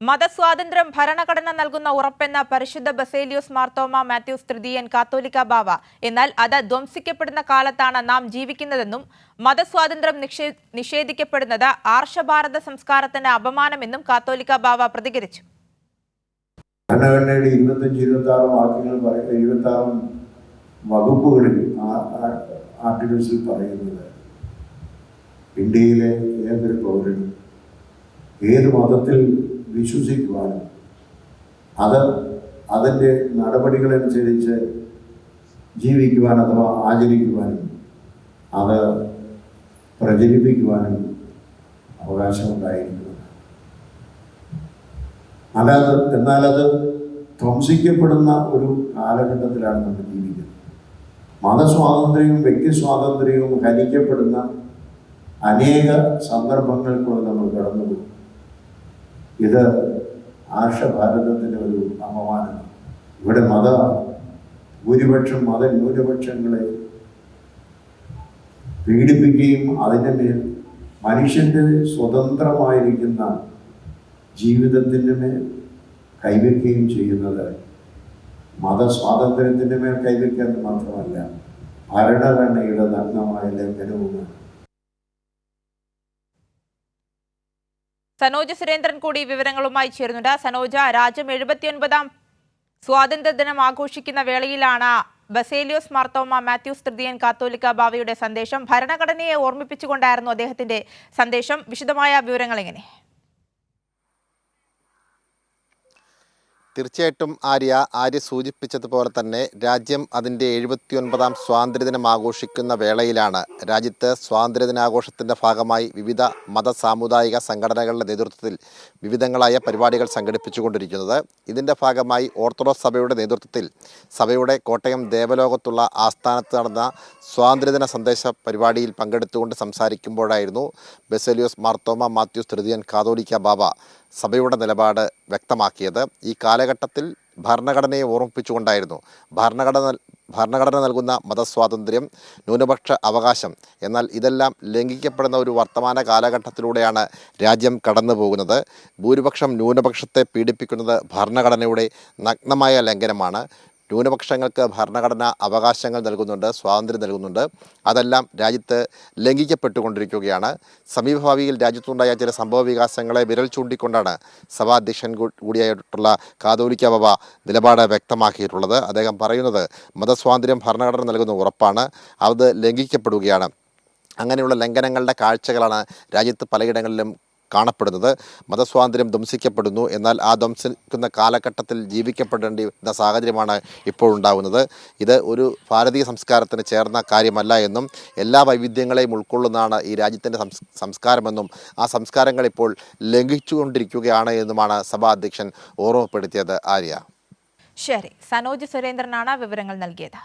മതസ്വാതന്ത്ര്യം ഭരണഘടന നൽകുന്ന ഉറപ്പെന്ന പരിശുദ്ധ ബസേലിയോസ് മാർത്തോമ മാത്യൂസ് തൃതീയൻ കാത്തോലിക്ക ബാവ. എന്നാൽ അത് ധ്വംസിക്കപ്പെടുന്ന കാലത്താണ് നാം ജീവിക്കുന്നതെന്നും മതസ്വാതന്ത്ര്യം നിഷേ നിഷേധിക്കപ്പെടുന്നത് ആർഷഭാരത സംസ്കാരത്തിന് അപമാനമെന്നും കാത്തോലിക്ക ബാവ പ്രതികരിച്ചു. ഭരണഘടനയുടെ ഇരുപത്തഞ്ച് ഇരുപത്തി ആറും വാക്യങ്ങൾ പറയുന്ന ഇരുപത്തി ആറും വകുപ്പുകളിൽ ആർട്ടിക്കിൾസിൽ പറയുന്നത് ഇന്ത്യയിലെ ഏതൊരു പൗരനും ഏത് മതത്തിൽ വിശ്വസിക്കുവാനും അത് അതിന്റെ നടപടികളനുസരിച്ച് ജീവിക്കുവാൻ അഥവാ ആചരിക്കുവാനും അത് പ്രചരിപ്പിക്കുവാനും അവകാശമുണ്ടായിരിക്കുന്നു. അല്ലാതെ എന്നാലത് ധ്വംസിക്കപ്പെടുന്ന ഒരു കാലഘട്ടത്തിലാണ് നമ്മൾ ജീവിക്കുന്നത്. മതസ്വാതന്ത്ര്യവും വ്യക്തി സ്വാതന്ത്ര്യവും ഹനിക്കപ്പെടുന്ന അനേക സന്ദർഭങ്ങൾ കൂടെ നമ്മൾ കടന്നുപോകും. ഇത് ആർഷഭാരതത്തിന്റെ ഒരു അപമാനമാണ്. ഇവിടെ മത ഭൂരിപക്ഷം മത ന്യൂനപക്ഷങ്ങളെ പീഡിപ്പിക്കുകയും അതിന്റെ മേൽ മനുഷ്യന്റെ സ്വതന്ത്രമായിരിക്കുന്ന ജീവിതത്തിന്റെ മേൽ കൈവയ്ക്കുകയും ചെയ്യുന്നത് മതസ്വാതന്ത്ര്യത്തിന്റെ മേൽ കൈവയ്ക്കാൻ മാത്രമല്ല ഭരണഘടനയുടെ നഗ്നമായ ലംഘനവുമാണ് സനോജ് സുരേന്ദ്രൻ കൂടി വിവരങ്ങളുമായി ചേരുന്നുണ്ട്. സനോജ രാജ്യം എഴുപത്തിയൊൻപതാം സ്വാതന്ത്ര്യ ദിനം ആഘോഷിക്കുന്ന വേളയിലാണ് ബസേലിയോസ് മാർത്തോമ മാത്യൂസ് തൃതീയൻ കാത്തോലിക്ക ബാവയുടെ സന്ദേശം. ഭരണഘടനയെ ഓർമ്മിപ്പിച്ചുകൊണ്ടായിരുന്നു അദ്ദേഹത്തിന്റെ സന്ദേശം. വിശദമായ വിവരങ്ങൾ എങ്ങനെ? തീർച്ചയായിട്ടും ആര്യ ആര്യ സൂചിപ്പിച്ചതുപോലെ തന്നെ രാജ്യം അതിന്റെ എഴുപത്തിയൊൻപതാം സ്വാതന്ത്ര്യദിനം ആഘോഷിക്കുന്ന വേളയിലാണ്. രാജ്യത്ത് സ്വാതന്ത്ര്യദിനാഘോഷത്തിന്റെ ഭാഗമായി വിവിധ മത സാമുദായിക സംഘടനകളുടെ നേതൃത്വത്തിൽ വിവിധങ്ങളായ പരിപാടികൾ സംഘടിപ്പിച്ചുകൊണ്ടിരിക്കുന്നത്. ഇതിന്റെ ഭാഗമായി ഓർത്തഡോക്സ് സഭയുടെ നേതൃത്വത്തിൽ സഭയുടെ കോട്ടയം ദേവലോകത്തുള്ള ആസ്ഥാനത്ത് നടന്ന സ്വാതന്ത്ര്യദിന സന്ദേശ പരിപാടിയിൽ പങ്കെടുത്തുകൊണ്ട് സംസാരിക്കുമ്പോഴായിരുന്നു ബെസലിയോസ് മാർത്തോമ മാത്യൂസ് തൃതീയൻ കാതോലിക്ക ബാബ സഭയുടെ നിലപാട് വ്യക്തമാക്കിയത് ഈ കാലഘട്ടത്തിൽ ഭരണഘടനയെ ഓർമ്മിപ്പിച്ചുകൊണ്ടായിരുന്നു. ഭരണഘടന ഭരണഘടന നൽകുന്ന മതസ്വാതന്ത്ര്യം ന്യൂനപക്ഷ അവകാശം എന്നാൽ ഇതെല്ലാം ലംഘിക്കപ്പെടുന്ന ഒരു വർത്തമാന കാലഘട്ടത്തിലൂടെയാണ് രാജ്യം കടന്നു പോകുന്നത് ഭൂരിപക്ഷം ന്യൂനപക്ഷത്തെ പീഡിപ്പിക്കുന്നത് ഭരണഘടനയുടെ നഗ്നമായ ലംഘനമാണ്. ന്യൂനപക്ഷങ്ങൾക്ക് ഭരണഘടന അവകാശങ്ങൾ നൽകുന്നുണ്ട് സ്വാതന്ത്ര്യം നൽകുന്നുണ്ട്. അതെല്ലാം രാജ്യത്ത് ലംഘിക്കപ്പെട്ടുകൊണ്ടിരിക്കുകയാണ്. സമീപഭാവിയിൽ രാജ്യത്തുണ്ടായ ചില സംഭവ വികാസങ്ങളെ വിരൽ ചൂണ്ടിക്കൊണ്ടാണ് സഭാധ്യക്ഷൻ കൂടിയായിട്ടുള്ള കാതോലിക്ക ബാബ നിലപാട് വ്യക്തമാക്കിയിട്ടുള്ളത്. അദ്ദേഹം പറയുന്നത് മതസ്വാതന്ത്ര്യം ഭരണഘടന നൽകുന്ന ഉറപ്പാണ് അത് ലംഘിക്കപ്പെടുകയാണ്. അങ്ങനെയുള്ള ലംഘനങ്ങളുടെ കാഴ്ചകളാണ് രാജ്യത്ത് പലയിടങ്ങളിലും കാണപ്പെടുന്നത്. മതസ്വാതന്ത്ര്യം ധ്വംസിക്കപ്പെടുന്നു. എന്നാൽ ആ ധ്വംസിക്കുന്ന കാലഘട്ടത്തിൽ ജീവിക്കപ്പെടേണ്ടി സാഹചര്യമാണ് ഇപ്പോഴുണ്ടാകുന്നത് ഇത് ഒരു ഭാരതീയ സംസ്കാരത്തിന് ചേർന്ന കാര്യമല്ല എന്നും എല്ലാ വൈവിധ്യങ്ങളെയും ഉൾക്കൊള്ളുന്നതാണ് ഈ രാജ്യത്തിന്റെ സംസ്കാരമെന്നും ആ സംസ്കാരങ്ങൾ ഇപ്പോൾ ലംഘിച്ചുകൊണ്ടിരിക്കുകയാണ് എന്നുമാണ് സഭാ അധ്യക്ഷൻ ഓർമ്മപ്പെടുത്തിയത് ആര്യ. ശരി. സനോജ് സുരേന്ദ്രനാണ് വിവരങ്ങൾ നൽകിയത്.